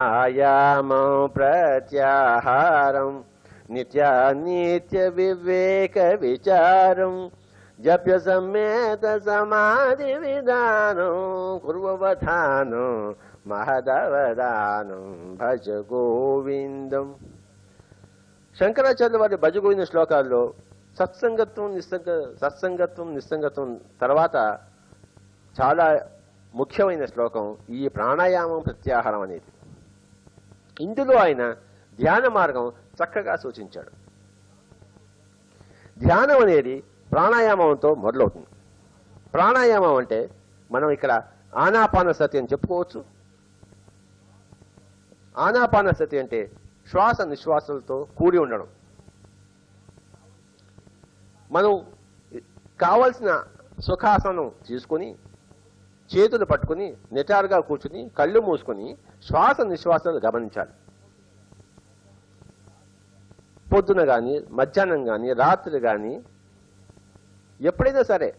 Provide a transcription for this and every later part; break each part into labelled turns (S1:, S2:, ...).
S1: ఆయామం ప్రత్యాహారం నిత్యానిత్య వివేక విచారం జప్య సమేత సమాధి విధానం కుర్వధానం మహదవదానం భజ గోవిందం శంకరాచార్య వారి భజగోవింద శ్లోకాల్లో సత్సంగత్వం నిస్సంగ సత్సంగత్వం నిస్సంగత్వం తర్వాత చాలా ముఖ్యమైన శ్లోకం ఈ ప్రాణాయామం ప్రత్యాహారం అనేది. ఇందులో ఆయన ధ్యాన మార్గం చక్కగా సూచించాడు. ధ్యానం అనేది ప్రాణాయామంతో మొదలవుతుంది. ప్రాణాయామం అంటే మనం ఇక్కడ ఆనాపాన సతి అని చెప్పుకోవచ్చు. ఆనాపాన సతి అంటే శ్వాస నిశ్వాసాలతో కూడి ఉండడం. మనం కావలసిన సుఖాసనం తీసుకొని చేతులు పట్టుకుని నిటారుగా కూర్చుని కళ్ళు మూసుకొని శ్వాస నిశ్వాసాలు గమనించాలి. పొద్దున కానీ మధ్యాహ్నం కానీ రాత్రి కానీ ఎప్పుడైనా సరే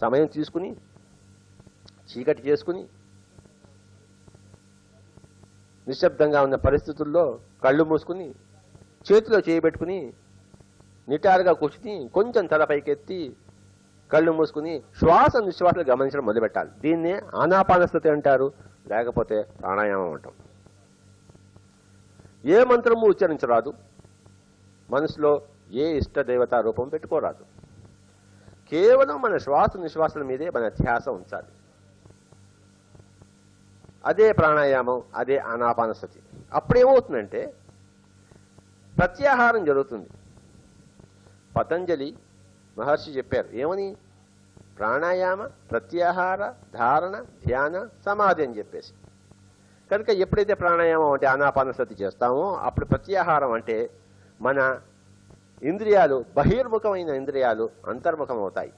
S1: సమయం తీసుకుని చీకటి చేసుకుని నిశ్శబ్దంగా ఉన్న పరిస్థితుల్లో కళ్ళు మూసుకుని చేతిలో చేయబెట్టుకుని నిటారుగా కూర్చుని కొంచెం తల పైకెత్తి కళ్ళు మూసుకుని శ్వాస నిశ్వాసాలు గమనించడం మొదలుపెట్టాలి. దీన్నే ఆనాపానస్థితి అంటారు. లేకపోతే ప్రాణాయామం అంటాం. ఏ మంత్రము ఉచ్చరించరాదు. మనసులో ఏ ఇష్ట దేవతా రూపం పెట్టుకోరాదు. కేవలం మన శ్వాస నిశ్వాసాల మీదే మన ధ్యాస ఉంచాలి. అదే ప్రాణాయామం అదే ఆనాపానస్థితి. అప్పుడేమవుతుందంటే ప్రత్యాహారం జరుగుతుంది. పతంజలి మహర్షి చెప్పారు. ఏమని? ప్రాణాయామ ప్రత్యాహార ధారణ ధ్యాన సమాధి అని చెప్పేసి. కనుక ఎప్పుడైతే ప్రాణాయామం అంటే ఆనాపానసతి చేస్తామో అప్పుడు ప్రత్యాహారం అంటే మన ఇంద్రియాలు బహిర్ముఖమైన ఇంద్రియాలు అంతర్ముఖం అవుతాయి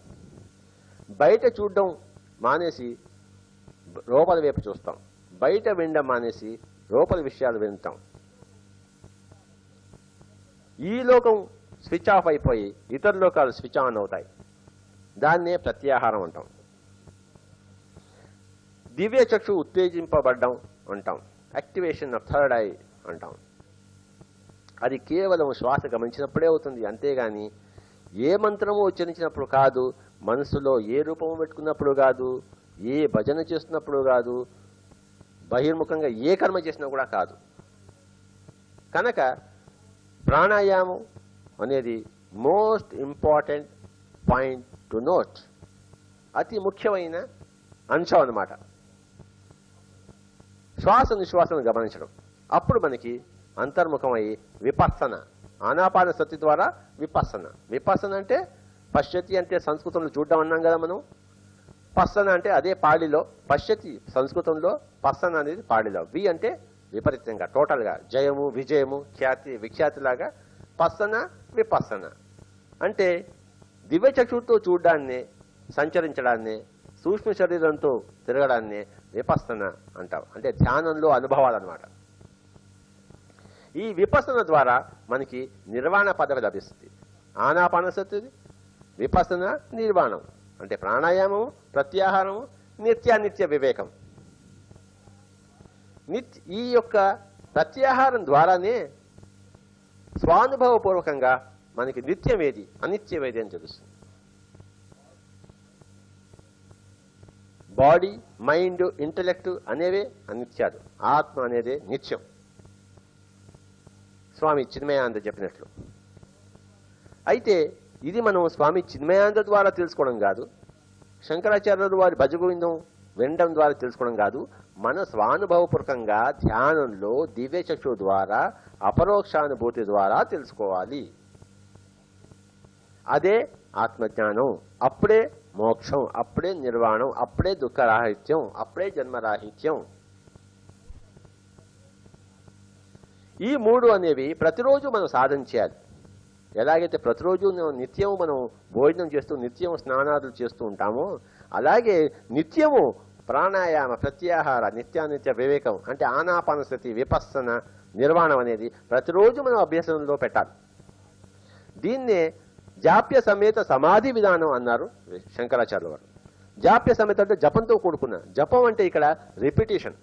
S1: బయట చూడడం మానేసి లోపల వైపు చూస్తాం. బయట వినడం మానేసి లోపల విషయాలు వింటాం. ఈ లోకం స్విచ్ ఆఫ్ అయిపోయి ఇతర లోకాలు స్విచ్ ఆన్ అవుతాయి. దాన్నే ప్రత్యాహారం అంటాం. దివ్య చక్షు ఉత్తేజింపబడ్డం అంటాం. యాక్టివేషన్ ఆఫ్ థర్డ్ ఐ అంటాం. అది కేవలం శ్వాస గమనించినప్పుడే అవుతుంది అంతేగాని ఏ మంత్రము ఉచ్చరించినప్పుడు కాదు మనసులో ఏ రూపము పెట్టుకున్నప్పుడు కాదు ఏ భజన చేస్తున్నప్పుడు కాదు బహిర్ముఖంగా ఏ కర్మ చేసినా కూడా కాదు. కనుక ప్రాణాయామం అనేది most important point to note అతి ముఖ్యమైన అంశం అన్నమాట. శ్వాస నిశ్వాసను గమనించడం. అప్పుడు మనకి అంతర్ముఖమై విపస్సన ఆనాపాన శక్తి ద్వారా విపస్సన. విపస్సన అంటే పశ్చతి అంటే సంస్కృతంలో చూడడం అన్నాం కదా మనం. పస్సన అంటే అదే పాళిలో పశ్చతి సంస్కృతంలో పస్సన అనేది పాళిలో వి అంటే విపరీతంగా టోటల్గా జయము విజయము ఖ్యాతి విఖ్యాతిలాగా స్పసన విపసన. అంటే దివ్యచక్షుడితో చూడడాన్ని సంచరించడాన్ని సూక్ష్మ శరీరంతో తిరగడాన్ని విపసన అంటాం. అంటే ధ్యానంలో అనుభవాలు అనమాట ఈ విపసన ద్వారా మనకి నిర్వాణ పదవి లభిస్తుంది. ఆనాపానసతి విపసన నిర్వాణం. అంటే ప్రాణాయామము ప్రత్యాహారము నిత్యానిత్య వివేకం. నిత్య ఈ యొక్క ప్రత్యాహారం ద్వారానే స్వానుభవపూర్వకంగా మనకి నిత్యమేది అనిత్యమేది అని తెలుస్తుంది. బాడీ మైండ్ ఇంటలెక్ట్ అనేవే అనిత్యాలు. ఆత్మ అనేదే నిత్యం. స్వామి చిన్మయానంద చెప్పినట్లు. అయితే ఇది మనం స్వామి చిన్మయానంద ద్వారా తెలుసుకోవడం కాదు శంకరాచార్యులు వారి భజగోవిందం వినడం ద్వారా తెలుసుకోవడం కాదు మన స్వానుభవపూర్వకంగా ధ్యానంలో దివ్యచక్షు ద్వారా అపరోక్షానుభూతి ద్వారా తెలుసుకోవాలి. అదే ఆత్మజ్ఞానం. అప్పుడే మోక్షం అప్పుడే నిర్వాణం అప్పుడే దుఃఖరాహిత్యం అప్పుడే జన్మరాహిత్యం. ఈ మూడు అనేవి ప్రతిరోజు మనం సాధన చేయాలి. ఎలాగైతే ప్రతిరోజు నిత్యం మనం భోజనం చేస్తూ నిత్యం స్నానాదులు చేస్తూ ఉంటామో అలాగే నిత్యము ప్రాణాయామ ప్రత్యాహార నిత్యానిత్య వివేకం అంటే ఆనాపానస్థితి విపస్సన నిర్వాణం అనేది ప్రతిరోజు మనం అభ్యసనంలో పెట్టాలి. దీన్నే జాప్య సమేత సమాధి విధానం అన్నారు శంకరాచార్య వారు. జాప్య సమేత అంటే జపంతో కూడుకున్న. జపం అంటే ఇక్కడ రిపిటేషన్.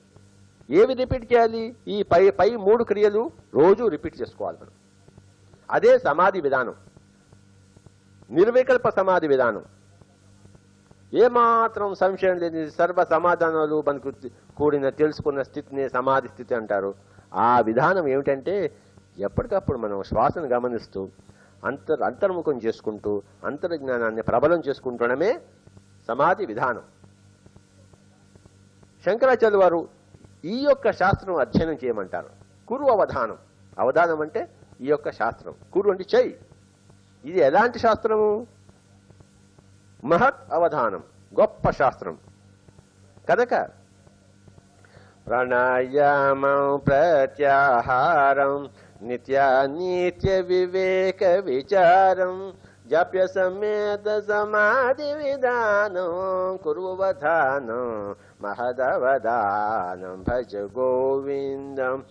S1: ఏవి రిపీట్ చేయాలి? ఈ పై పై మూడు క్రియలు రోజు రిపీట్ చేసుకోవాలి మనం. అదే సమాధి విధానం. నిర్వికల్ప సమాధి విధానం. ఏమాత్రం సంశయం లేని సర్వ సమాధానాలు మనకు కూడిన తెలుసుకున్న స్థితిని సమాధి స్థితి అంటారు. ఆ విధానం ఏమిటంటే ఎప్పటికప్పుడు మనం శ్వాసను గమనిస్తూ అంతర్ అంతర్ముఖం చేసుకుంటూ అంతర్జ్ఞానాన్ని ప్రబలం చేసుకుంటడమే సమాధి విధానం. శంకరాచార్య వారు ఈ యొక్క శాస్త్రం అధ్యయనం చేయమంటారు. కురు అవధానం. అవధానం అంటే ఈ యొక్క శాస్త్రం. కురు అంటే చెయ్యి. ఇది ఎలాంటి శాస్త్రము? మహత్ అవధానం గొప్ప శాస్త్రం. కనుక ప్రణాయామం ప్రత్యాహారం నిత్యానిత్య వివేక విచారం జప్య సమేత సమాధి విధానం కురువధానం మహదవధానం భజ గోవిందం.